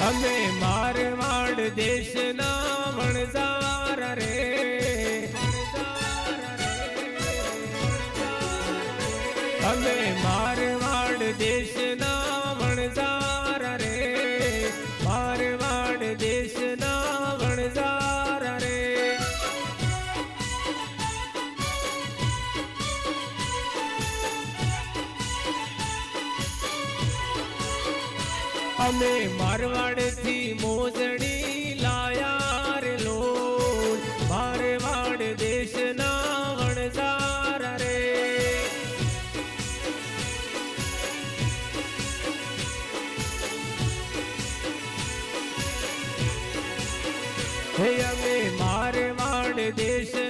અમે મારવાડ દેશના વણઝાર રે. અમે મારવાડથી મોજડી લાયા રે લોલ. મારવાડ દેશના વણઝાર રે. હે અમે મારવાડ દેશના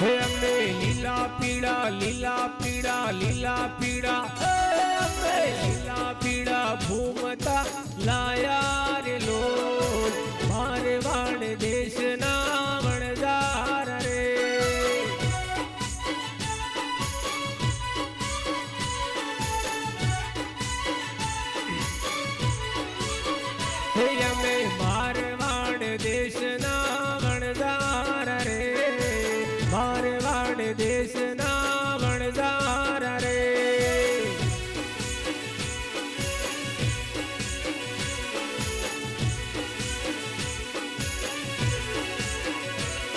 હે અંબે લીલા પીળા લીલા પીળા લીલા પીળા. લીલા પીળા ભૂમતા લાયા. મારવાડ દેશના વણઝાર રે.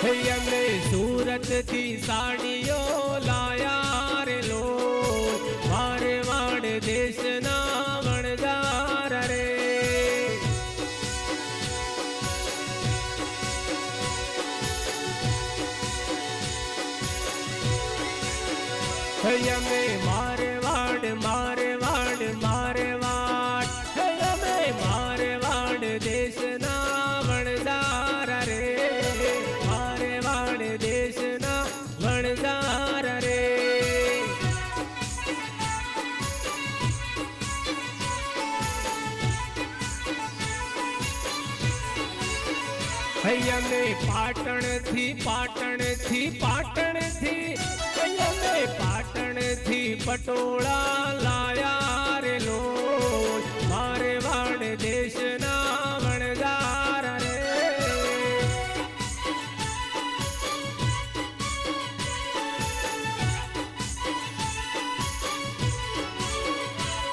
હે અમે સુરતથી સાડીઓ લાયા. હે અમે મારવાડ મારવાડ મારવાડ હે અમે મારવાડ દેશના વણઝાર રે મારવાડ દેશના વણઝાર રે હૈ અમે પાટણથી પાટણથી પાટણથી હૈ અમે પાટણથી પટોળા લાયા રે લો મારે વાડ દેશના વણઝાર રે.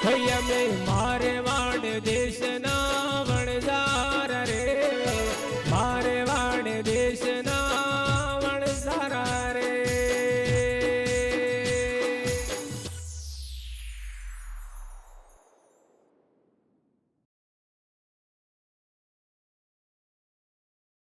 હૈ અમે મારે